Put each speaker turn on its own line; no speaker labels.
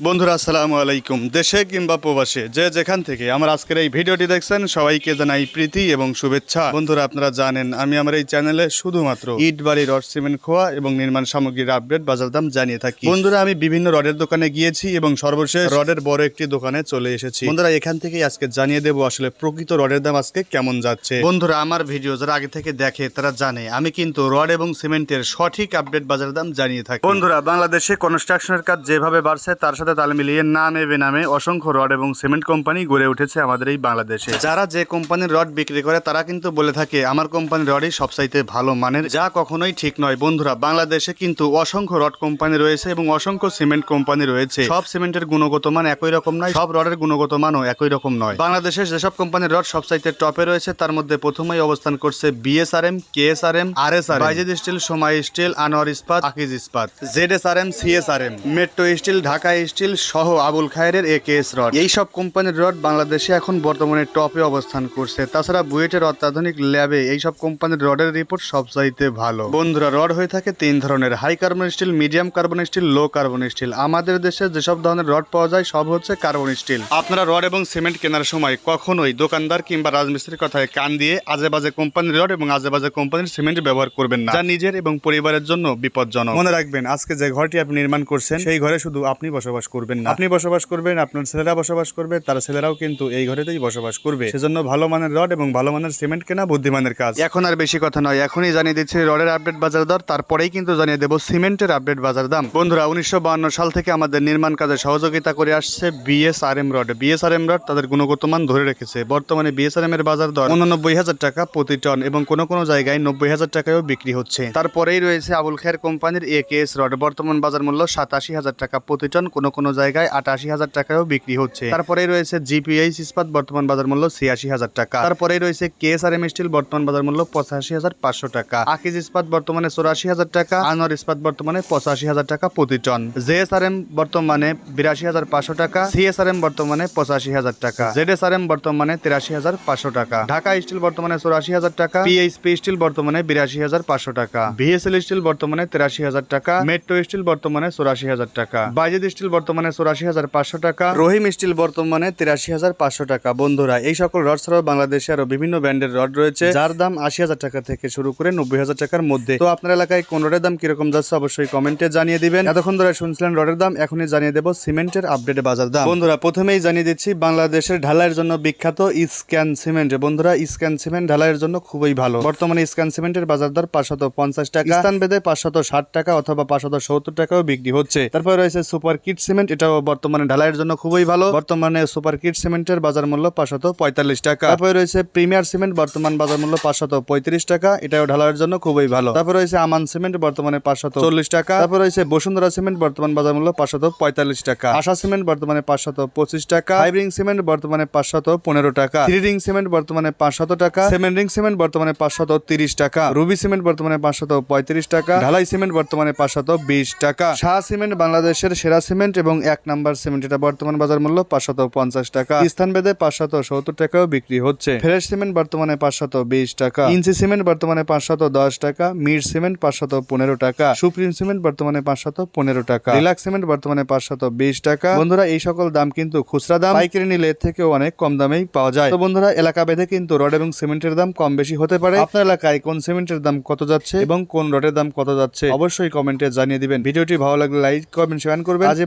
বন্ধুরা, আসসালামু আলাইকুম। দেশে কিংবা প্রবাসে, যে যেখান থেকে আমার আজকের এই ভিডিওটি দেখছেন, সবাইকে জানাই প্রীতি এবং শুভেচ্ছা। বন্ধুরা, আপনারা জানেন, আমি আমার এই চ্যানেলে শুধুমাত্র ইট বাড়ি রড সিমেন্ট খোয়া এবং নির্মাণ সামগ্রীর আপডেট, বাজার দাম জানিয়ে থাকি। বন্ধুরা, আমি বিভিন্ন রডের দোকানে গিয়েছি এবং সর্বশেষ রডের বড় একটি দোকানে চলে এসেছি। বন্ধুরা, এখান থেকে আজকে জানিয়ে দেবো আসলে প্রকৃত রডের দাম আজকে কেমন যাচ্ছে। বন্ধুরা, আমার ভিডিও যারা আগে থেকে দেখে, তারা জানে, আমি কিন্তু রড এবং সিমেন্টের সঠিক আপডেট, বাজার দাম জানিয়ে থাকি। বন্ধুরা, বাংলাদেশে কনস্ট্রাকশনের কাজ যেভাবে বাড়ছে, তার সাথে তাল মিলিয়ে নামে বেনামে অসংখ্য রড এবং সিমেন্ট কোম্পানি গড়ে উঠেছে আমাদের এই বাংলাদেশে। যারা যে কোম্পানির রড বিক্রি করে, তারা কিন্তু বলে থাকে, আমার কোম্পানির রডই সবচাইতে ভালো মানের। যা কখনোই ঠিক নয়। বন্ধুরা, বাংলাদেশে কিন্তু অসংখ্য রড কোম্পানি রয়েছে এবং অসংখ্য সিমেন্ট কোম্পানি রয়েছে। সব সিমেন্টের গুণগত মান একই রকম নয়, সব রডের গুণগত মানও একই রকম নয়। বাংলাদেশের যেসব কোম্পানির রড সবচাইতে টপে রয়েছে, তার মধ্যে প্রথমেই অবস্থান করছে BSRM, KSRM R S R Bayezid steel সময় steel, Anwar Ispat, Akij Ispat ZSRM CSRM Metro steel, Dhaka steel সহ Abul Khair A K S rod. এই সব কোম্পানির রড বাংলাদেশে এখন বর্তমানে টপে অবস্থান করছে। তাছাড়া বুয়েটের অত্যাধুনিক ল্যাবে এই সব কোম্পানির রডের রিপোর্ট সবচাইতে ভালো। বন্ধুরা, রড হয়ে থাকে তিন ধরনের। High carbon steel, medium carbon steel, low carbon steel. আমাদের দেশে যেসব ধরনের রড পাওয়া যায়, সব হচ্ছে কার্বন স্টিল। আপনারা রড এবং সিমেন্ট কেনার সময় কখনোই দোকানদার কিংবা রাজমিস্ত্রির কথায় কান দিয়ে আজে বাজে কোম্পানির রড এবং আজে বাজে কোম্পানির সিমেন্ট ব্যবহার করবেন না, যা নিজের এবং পরিবারের জন্য বিপজ্জনক। মনে রাখবেন, আজকে যে ঘরটি আপনি নির্মাণ করছেন, সেই ঘরে শুধু আপনি বসবাস করবেন না। আপনি বসবাস করবেন আপনার ছেলেরা বসবাস করবে তার ছেলেরাও কিন্তু এই ঘরেতেই বসবাস করবে। সেজন্য ভালো মানের রড এবং ভালো মানের সিমেন্ট কেনা বুদ্ধিমানের কাজ। এখন আর বেশি কথা নয় এখনই জানিয়ে দিচ্ছি রডের আপডেট বাজার দর তারপরেই কিন্তু জানিয়ে দেবো সিমেন্টের আপডেট বাজার দাম। বন্ধুরা উনিশশো সাল থেকে আমাদের নির্মাণ কাজে সহযোগিতা করে আসছে বিএসআরএম রড। বিএসআরএম রড তাদের গুণগত মান ধরে রেখেছে। বর্তমানে বিএসআরএম এর বাজার দর উননব্বই হাজার টাকা প্রতি টন এবং কোনো কোনো জায়গায় নব্বই হাজার টাকায়ও বিক্রি হচ্ছে। তারপরেই রয়েছে আবুল খায়ের কোম্পানির এ কে এস রড। বর্তমান বাজার মূল্য সাতাশি হাজার টাকা প্রতি টন কোনো কোনো জায়গায় আটাশি হাজার টাকায়ও বিক্রি হচ্ছে। তারপরেই রয়েছে জিপিএইচ ইস্পাত বর্তমান বাজার মূল্য ছিয়াশি হাজার টাকা। তারপরেই রয়েছে কেএসআরএম স্টিল, বর্তমান বাজার মূল্য পঁচাশি হাজার পাঁচশো টাকা। আকিজ ইস্পাত, বর্তমানে চৌরাশি হাজার টাকা। আনোয়ার ইস্পাত, বর্তমানে পঁচাশি হাজার টাকা প্রতি টন। জেএসআরএম, বর্তমানে বিরাশি হাজার পাঁচশো টাকা। সিএসআরএম, বর্তমানে পঁচাশি হাজার টাকা। জেডএসআরএম, বর্তমানে তিরাশি হাজার পাঁচশো টাকা। ঢাকা স্টিল, বর্তমানে চৌরাশি হাজার টাকা। পিএইচপি স্টিল, বর্তমানে বিরাশি হাজার পাঁচশো টাকা। ভিএসএল স্টিল, বর্তমানে তিরাশি হাজার টাকা। মেট্রো স্টিল, বর্তমানে চৌরাশি হাজার টাকা। বাইজেদ স্টিল বর্তমানে চৌরাশি হাজার পাঁচশো টাকা, রহিম স্টিল বর্তমানে তিরাশি হাজার পাঁচশো টাকা। বন্ধুরা, এই সকল রড ছাড়াও বাংলাদেশে আরও বিভিন্ন ব্র্যান্ডের রড রয়েছে, যার দাম আশি হাজার টাকা থেকে শুরু করে নব্বই হাজার টাকার মধ্যে। তো আপনার এলাকায় কোন রডের দাম কীরকম যাচ্ছে অবশ্যই কমেন্টে জানিয়ে দিবেন। এতক্ষণ ধরে শুনছিলেন রডের দাম, এখনই জানিয়ে দেবো সিমেন্টের আপডেট বাজার দাম। বন্ধুরা, প্রথমেই জানিয়ে দিচ্ছি, বাংলাদেশের ঢালাইয়ের জন্য বিখ্যাত স্ক্যান সিমেন্ট। বন্ধুরা, স্ক্যান সিমেন্ট ঢালাইয়ের জন্য খুবই ভালো। বর্তমানে স্ক্যান সিমেন্টের বাজার দর পাঁচশত পঞ্চাশ টাকা স্থান ভেদে পাঁচশত ষাট টাকা অথবা পাঁচশত সত্তর টাকাও বিক্রি হচ্ছে। তারপর রয়েছে সুপার কিট সিমেন্ট, এটাও বর্তমানে ঢালাইয়ের জন্য খুবই ভালো। বর্তমানে সুপার কিট সিমেন্টের বাজার মূল্য পাঁচশত পঁয়তাল্লিশ টাকা। তারপরে রয়েছে প্রিমিয়ার সিমেন্ট, বর্তমান বাজার মূল্য পাঁচশত পঁয়ত্রিশ টাকা। এটাও ঢালাইয়ের জন্য খুবই ভালো। তারপর রয়েছে আমান সিমেন্ট, বর্তমানে পাঁচশত চল্লিশ টাকা। তারপর রয়েছে বসুন্ধরা সিমেন্ট, বর্তমান বাজার মূল্য পাঁচশত পঁয়তাল্লিশ টাকা। আশা সিমেন্ট, বর্তমানে পাঁচশত পঁচিশ টাকা। ফাইভ রিং সিমেন্ট, বর্তমানে পাঁচশত পনেরো টাকা। থ্রি রিং সিমেন্ট, বর্তমানে পাঁচশত টাকা। সেভেন রিং সিমেন্ট, বর্তমানে পাঁচশত তিরিশ টাকা। রুবি সিমেন্ট, বর্তমানে পাঁচশত পঁয়ত্রিশ টাকা। ঢালাই সিমেন্ট, বর্তমানে পাঁচশত বিশ টাকা। শাহ সিমেন্ট, বাংলাদেশের সেরা সিমেন্ট এবং এক নাম্বার সিমেন্ট এটা বর্তমান বাজার মূল্য পাঁচশত পঞ্চাশ টাকা। স্থান ভেদে পাঁচশত সত্তর টাকাও বিক্রি হচ্ছে। ফ্রেশ সিমেন্ট বর্তমানে পাঁচশত বিশ টাকা। ইঞ্চি সিমেন্ট বর্তমানে পাঁচশত দশ টাকা। মির সিমেন্ট পাঁচশত পনেরো টাকা। সুপ্রিম সিমেন্ট বর্তমানে পাঁচশত পনেরো টাকা। রিলাক্স সিমেন্ট বর্তমানে পাঁচশত বিশ টাকা। বন্ধুরা, এই সকল দাম কিন্তু খুচরা দাম। পাইকারি নিলে থেকেও অনেক কম দামেই পাওয়া যায়। তো বন্ধুরা, এলাকা ভেদে কিন্তু রড এবং সিমেন্টের দাম কম বেশি হতে পারে। আপনার এলাকায় কোন সিমেন্টের দাম কত যাচ্ছে এবং কোন রডের দাম কত যাচ্ছে অবশ্যই কমেন্টে জানিয়ে দিবেন। ভিডিওটি ভালো লাগলে লাইক, কমেন্ট, শেয়ার করবেন। আজ এ